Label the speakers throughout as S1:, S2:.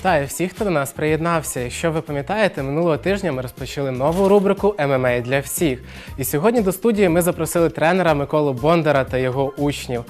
S1: Вітаю всіх, хто до нас приєднався. Якщо ви пам'ятаєте, минулого тижня ми розпочали нову рубрику ММА для всіх. І сьогодні до студії ми запросили тренера Миколу Бондара та його учнів.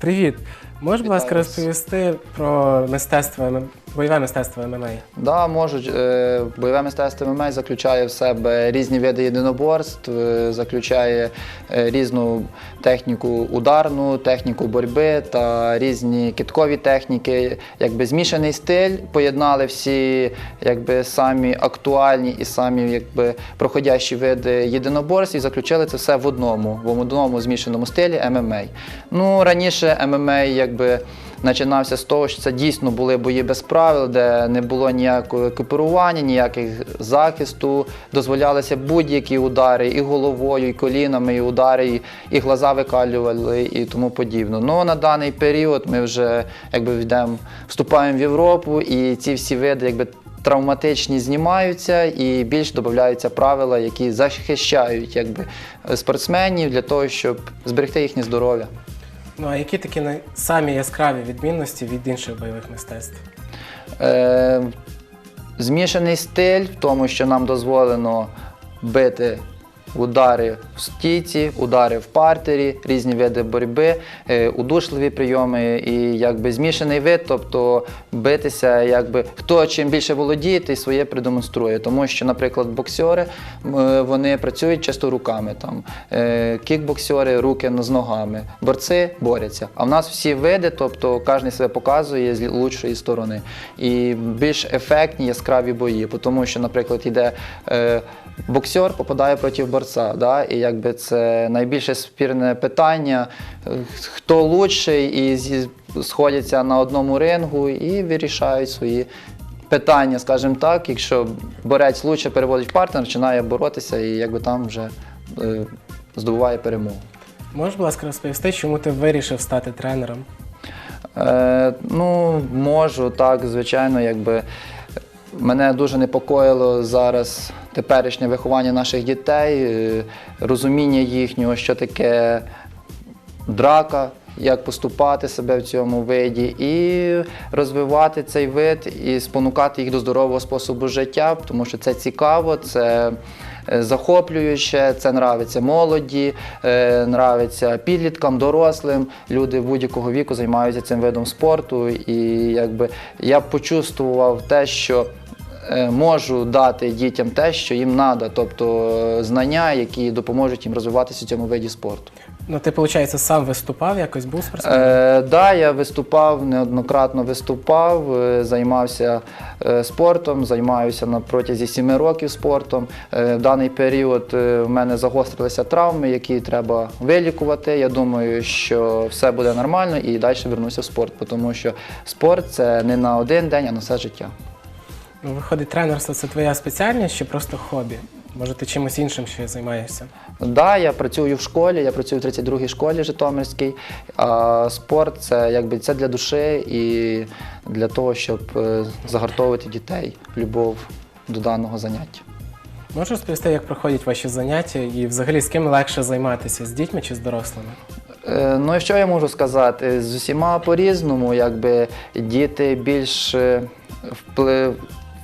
S1: Привіт! Можеш, будь ласка, розповісти про мистецтво бойове мистецтво ММА?
S2: Да, можуть. Е, Бойове мистецтво ММА заключає в себе різні види єдиноборств, е, заключає е, різну техніку ударну, техніку боротьби та різні киткові техніки. Якби змішаний стиль, поєднали всі якби, самі актуальні і самі якби, проходящі види єдиноборств і заключили це все в одному, в одному змішаному стилі ММА. Ну, раніше ММА якби починався з того, що це дійсно були бої без правил, де не було ніякого екіпірування, ніяких захисту, дозволялися будь-які удари і головою, і колінами, і удари, і, і глаза викалювали, і тому подібне. Ну на даний період ми вже якби йдемо, вступаємо в Європу, і ці всі види якби. Травматичні знімаються і більш додаються правила, які захищають якби, спортсменів для того, щоб зберегти їхнє здоров'я.
S1: Ну а які такі самі яскраві відмінності від інших бойових мистецтв?
S2: Е, змішаний стиль в тому, що нам дозволено бити удари в стійці, удари в партері, різні види боротьби, е, удушливі прийоми і якби змішаний вид, тобто битися, якби хто чим більше володіє, той своє продемонструє. Тому що, наприклад, боксери е, вони працюють часто руками, там е, кікбоксери, руки з ногами, борці борються. А в нас всі види, тобто кожен себе показує з лучшої сторони. І більш ефектні, яскраві бої, тому що, наприклад, йде боксер, попадає проти борця. Да? І якби це найбільше спірне питання, е, хто лучший, і сходяться на одному рингу і вирішають свої. Питання, скажімо так, якщо борець лучше переводить партнер, починає боротися і якби там вже е, здобуває перемогу.
S1: Можеш, будь ласка, розповісти, чому ти вирішив стати тренером?
S2: Е, ну, можу, так, звичайно, якби мене дуже непокоїло зараз теперішнє виховання наших дітей, е, розуміння їхнього, що таке драка, як поступати себе в цьому виді, і розвивати цей вид і спонукати їх до здорового способу життя, тому що це цікаво, це е, захоплююче, це нравиться молоді, е, нравиться підліткам, дорослим. Люди будь-якого віку займаються цим видом спорту. І якби я почувствував те, що можу дати дітям те, що їм треба, тобто е, знання, які допоможуть їм розвиватися в цьому виді спорту.
S1: Ну, ти, виходить, сам виступав, якось був спортсменом?
S2: Е, да, я виступав, неоднократно виступав, е, займався е, спортом, займаюся на протязі сіми років спортом. Е, в даний період е, в мене загострилися травми, які треба вилікувати. Я думаю, що все буде нормально і далі вернуся в спорт, тому що спорт це не на один день, а на все життя.
S1: Ну, виходить, тренерство це твоя спеціальність чи просто хобі? Може, ти чимось іншим ще займаєшся?
S2: Да, я працюю в школі, я працюю в 32-й школі Житомирській. А спорт це якби це для душі і для того, щоб е, загартовувати дітей любов до даного заняття.
S1: Можеш розповісти, як проходять ваші заняття і взагалі з ким легше займатися? З дітьми чи з дорослими?
S2: Е, Ну і що я можу сказати? З усіма по-різному, якби діти більш е, вплив.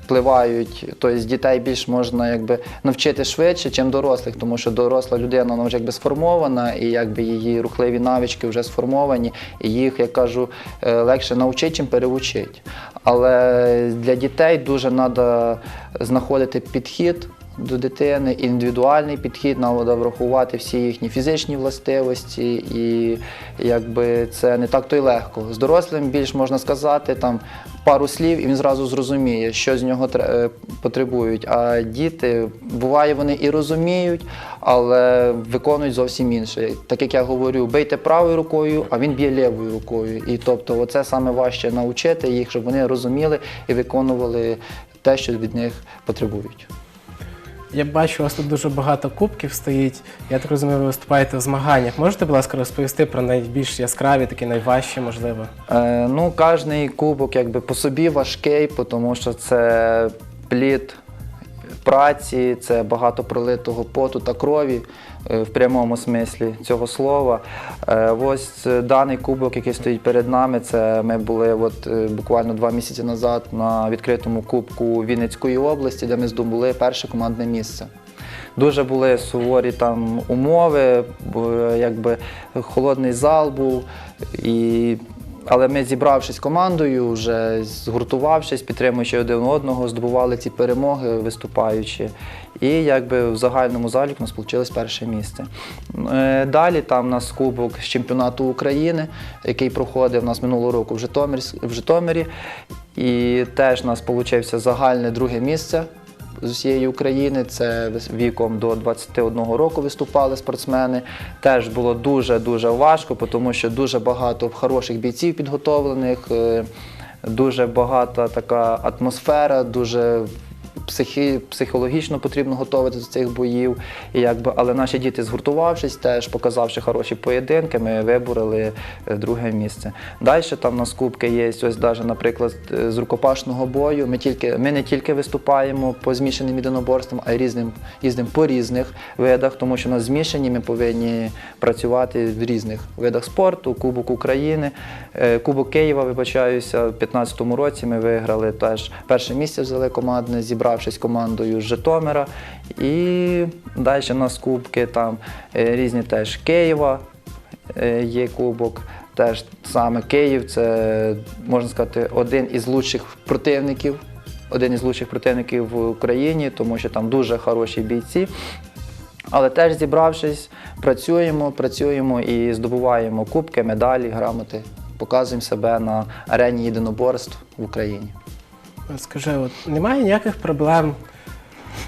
S2: Впливають, тобто дітей більш можна якби навчити швидше, ніж дорослих, тому що доросла людина вона вже якби сформована, і якби її рухливі навички вже сформовані, і їх, я кажу, е, легше навчити, чим переучити. Але для дітей дуже треба знаходити підхід до дитини, індивідуальний підхід, треба врахувати всі їхні фізичні властивості, і якби це не так то й легко. З дорослим більш можна сказати там пару слів, і він зразу зрозуміє, що з нього е, потребують. А діти, буває, вони і розуміють, але виконують зовсім інше. Так як я говорю, бийте правою рукою, а він б'є лівою рукою. І тобто, оце саме важче навчити їх, щоб вони розуміли і виконували те, що від них потребують.
S1: Я бачу, у вас тут дуже багато кубків стоїть. Я так розумію, ви виступаєте в змаганнях. Можете, будь ласка, розповісти про найбільш яскраві, такі найважчі, можливо?
S2: Е, ну, кожний кубок якби по собі важкий, тому що це плід праці, це багато пролитого поту та крові в прямому смислі цього слова. Е, Ось е, даний кубок, який стоїть перед нами, це ми були от, е, буквально два місяці назад на відкритому кубку Вінницької області, де ми здобули перше командне місце. Дуже були суворі там умови, якби холодний зал був. І... Але ми, зібравшись командою, вже згуртувавшись, підтримуючи один одного, здобували ці перемоги, виступаючи. І якби в загальному заліку у нас вийшло перше місце. Е, Далі там у нас кубок з чемпіонату України, який проходив у нас минулого року в, Житомирі, в Житомирі. І теж у нас вийшло загальне друге місце з усієї України. Це віком до 21 року виступали спортсмени. Теж було дуже-дуже важко, тому що дуже багато хороших бійців підготовлених, е, дуже багата така атмосфера, дуже психі, психологічно потрібно готуватися до цих боїв. І якби, але наші діти згуртувавшись, теж показавши хороші поєдинки, ми вибороли е, друге місце. Далі там у нас кубки є, ось навіть, наприклад, е, з рукопашного бою. Ми, тільки, ми не тільки виступаємо по змішаним єдиноборствам, а й різним, їздимо по різних видах, тому що у нас змішані, ми повинні працювати в різних видах спорту, Кубок України, е, Кубок Києва, вибачаюся, у 2015 році ми виграли теж перше місце взяли командне, зібравшись командою з Житомира. І далі у нас кубки там е, різні теж Києва е, є кубок. Теж саме Київ це можна сказати один із лучших противників. Один із лучших противників в Україні, тому що там дуже хороші бійці. Але теж зібравшись, працюємо, працюємо і здобуваємо кубки, медалі, грамоти, показуємо себе на арені єдиноборств в Україні.
S1: Скажи, от немає ніяких проблем.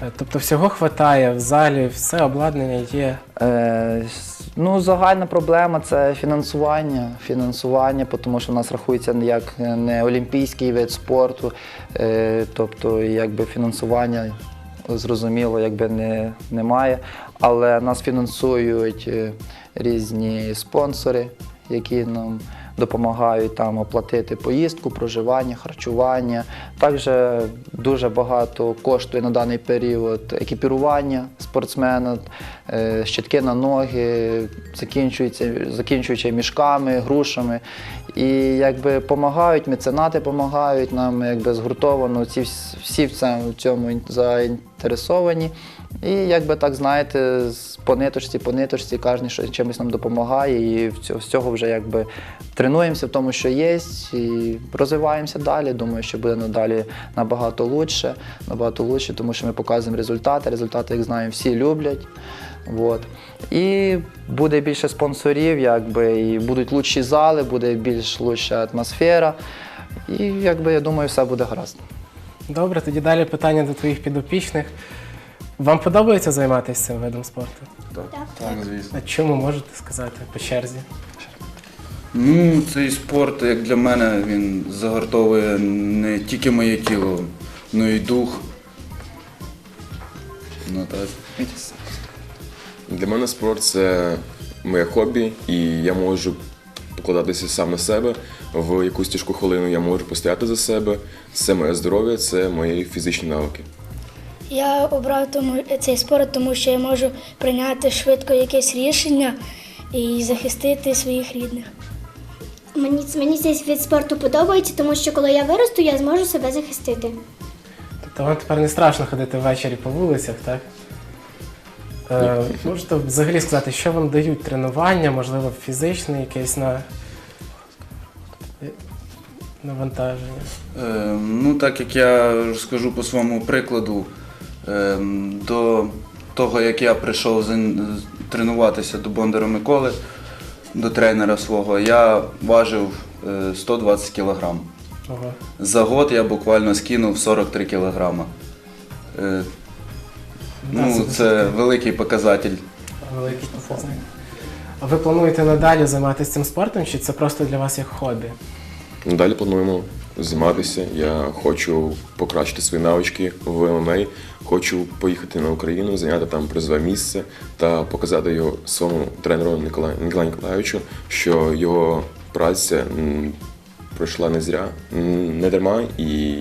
S1: Е, Тобто всього хватає в залі, все обладнання є.
S2: Е, ну, загальна проблема це фінансування. Фінансування, тому що в нас рахується як не олімпійський вид спорту, е, тобто якби фінансування зрозуміло, якби не, немає. Але нас фінансують е, різні спонсори, які нам допомагають там оплатити поїздку, проживання, харчування. Також дуже багато коштує на даний період екіпірування спортсмена, е, щитки на ноги, закінчуючи мішками, грушами. І якби допомагають, меценати допомагають нам, якби згуртовано, ці всі в цьому, ін- заінтересовані. І якби так знаєте, по ниточці, по ниточці, кожен чимось нам допомагає, і з цього вже якби тренуємося в тому, що є, і розвиваємося далі. Думаю, що буде надалі набагато лучше, набагато лучше, тому що ми показуємо результати. Результати, як знаємо, всі люблять. Вот. І буде більше спонсорів, якби, і будуть лучші зали, буде більш лучша атмосфера. І якби я думаю, все буде гаразд.
S1: Добре, тоді далі питання до твоїх підопічних. Вам подобається займатися цим видом спорту?
S3: Так, звісно.
S1: А чому можете сказати по черзі?
S3: Ну, цей спорт, як для мене, він загартовує не тільки моє тіло, але й дух. Ну так.
S4: Для мене спорт це моє хобі, і я можу покладатися сам на себе. В якусь тяжку хвилину я можу постояти за себе. Це моє здоров'я, це мої фізичні навики.
S5: Я обрав тому, цей спорт, тому що я можу прийняти швидко якесь рішення і захистити своїх рідних.
S6: Мені, мені цей від спорту подобається, тому що коли я виросту, я зможу себе захистити.
S1: Тобто вам тепер не страшно ходити ввечері по вулицях, так? Е, можете взагалі сказати, що вам дають тренування, можливо, фізичне якесь на навантаження?
S3: Е, ну, так як я розкажу по своєму прикладу, е, до того, як я прийшов тренуватися до Бондара Миколи, до тренера свого, я важив е, 120 кілограм.
S1: Ого.
S3: За год я буквально скинув 43 кілограма. Ну,
S1: це
S3: це великий показатель.
S1: Великий показник. А ви плануєте надалі займатися цим спортом, чи це просто для вас як хобі?
S4: Далі плануємо займатися. Я хочу покращити свої навички в ММА, хочу поїхати на Україну, зайняти там призове місце та показати його своєму тренеру Ніколаю Ніколаю Ніколаєвичу, що його праця пройшла не зря, не дарма, і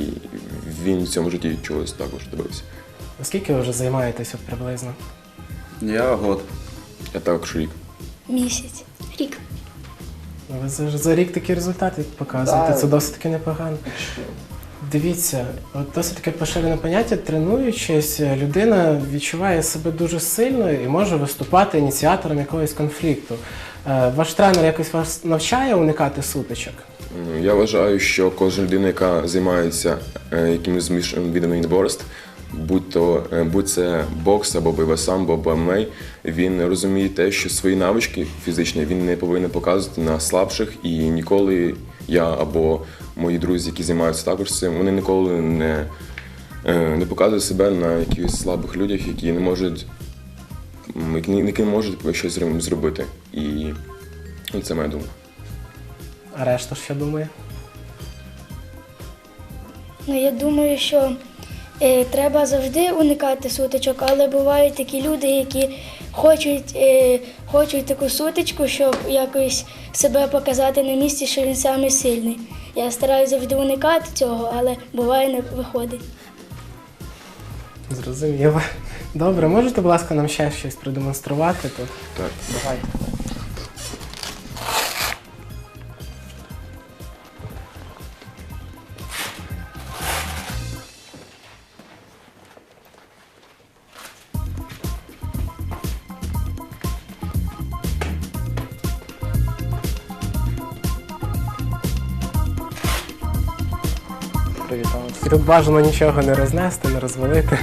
S4: він в цьому житті чогось також добився.
S1: Оскільки ви вже займаєтесь от приблизно?
S3: Я год.
S4: Я також рік.
S5: Місяць.
S6: Рік.
S1: Ну, Ви за, за рік такі результати показуєте,
S2: Да.
S1: це досить таки непогано. Дивіться, от досить таке поширене поняття, тренуючись, людина відчуває себе дуже сильно і може виступати ініціатором якогось конфлікту. Е, Ваш тренер якось вас навчає уникати сутичок?
S4: Я вважаю, що кожна людина, яка займається е, якимось змішаним видом відборств, будь то е, будь це бокс або бойове самбо, або ММА, він розуміє те, що свої навички фізичні він не повинен показувати на слабших, і ніколи я або мої друзі, які займаються також цим, вони ніколи не, е, не показують себе на якихось слабих людях, які не можуть які не- які не можуть щось зробити. І це моя думка.
S1: А решта що думає?
S5: Ну, я думаю, що треба завжди уникати сутичок, але бувають такі люди, які хочуть, е, хочуть таку сутичку, щоб якось себе показати на місці, що він самий сильний. Я стараюся завжди уникати цього, але буває не виходить.
S1: Зрозуміло. Добре, можете, будь ласка, нам ще щось продемонструвати тут?
S4: Так.
S2: Давай.
S1: Тут бажано нічого не рознести, не розвалити.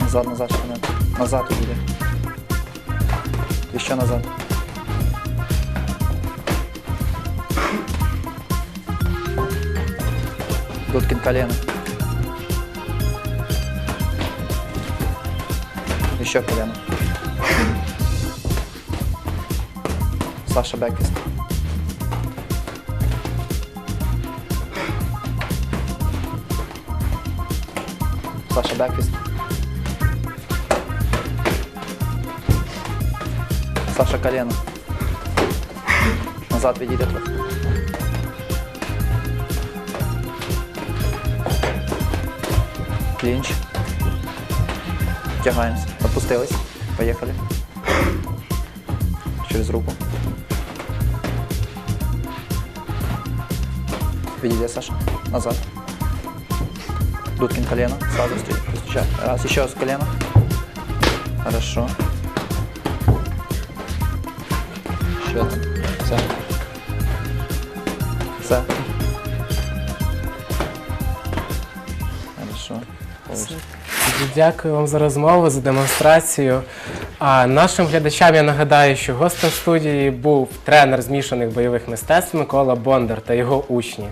S2: Назад, назад, не. Назад іди. І ще назад. Дудкин колено. Еще колено. Саша Бекфист. Саша Бекфист. Саша колено. Назад відійде трохи. Клінч. Тягаємося. Опустились. Поїхали. Через руку. Відійде Саша. Назад. Дудкин колено. Сразу встреч- встречай. Раз, еще раз колено. Хорошо. Що там? Все. Все. Хорошо.
S1: Тоді Дякую вам за розмову, за демонстрацію. А нашим глядачам я нагадаю, що гостем студії був тренер змішаних бойових мистецтв Микола Бондар та його учні.